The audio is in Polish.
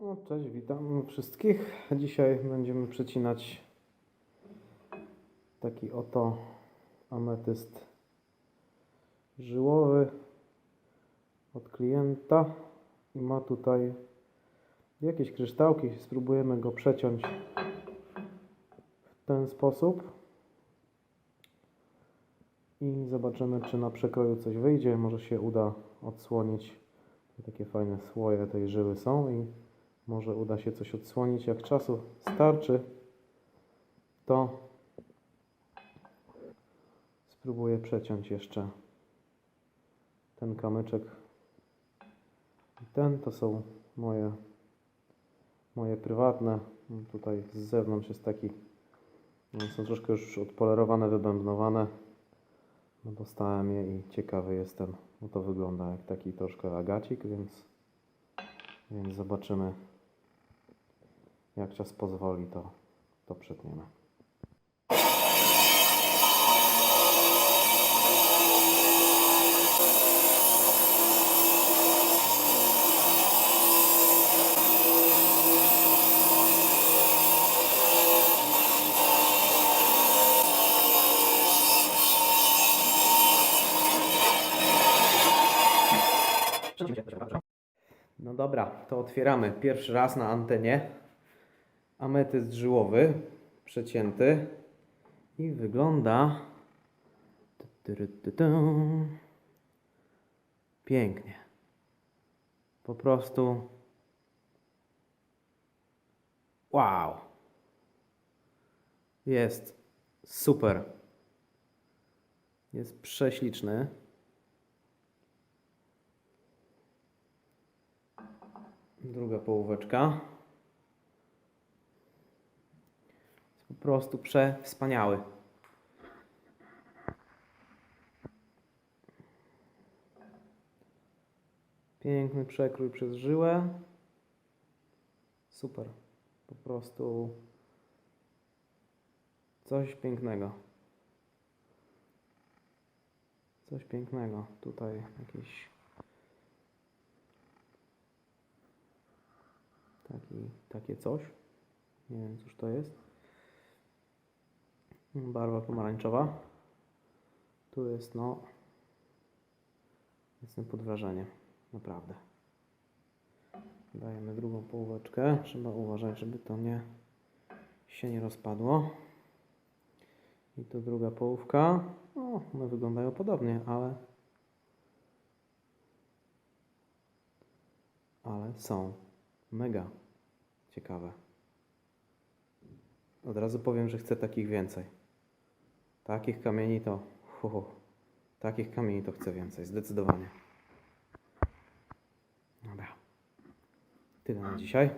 No, cześć, witam wszystkich. Dzisiaj będziemy przecinać taki oto ametyst żyłowy od klienta i ma tutaj jakieś kryształki. Spróbujemy go przeciąć w ten sposób i zobaczymy, czy na przekroju coś wyjdzie. Może się uda odsłonić. Takie fajne słoje tej żyły są i może uda się coś odsłonić. Jak czasu starczy, to spróbuję przeciąć jeszcze ten kamyczek. I ten to są moje, moje prywatne. No Tutaj z zewnątrz jest taki, one są troszkę już odpolerowane, wybębnowane. No dostałem je i ciekawy jestem, bo to wygląda jak taki troszkę agacik, więc, więc zobaczymy jak czas pozwoli, to, to przetniemy. No dobra, to otwieramy. Pierwszy raz na antenie ametyst żyłowy przecięty i wygląda pięknie. Po prostu wow. Jest super. Jest prześliczny. Druga połóweczka. Jest po prostu przewspaniały. Piękny przekrój przez żyłę. Super. Po prostu coś pięknego. Coś pięknego. Tutaj jakieś taki, takie coś. Nie wiem, cóż to jest. Barwa pomarańczowa. Tu jest, no, jestem pod wrażeniem, naprawdę. Dajemy drugą połóweczkę. Trzeba uważać, żeby to nie się nie rozpadło. I tu druga połówka. No, one wyglądają podobnie, ale ale są mega ciekawe. Od razu powiem, że chcę takich więcej. Takich kamieni to. Hu, hu. takich kamieni to chcę więcej, zdecydowanie. Dobra. Tyle na dzisiaj.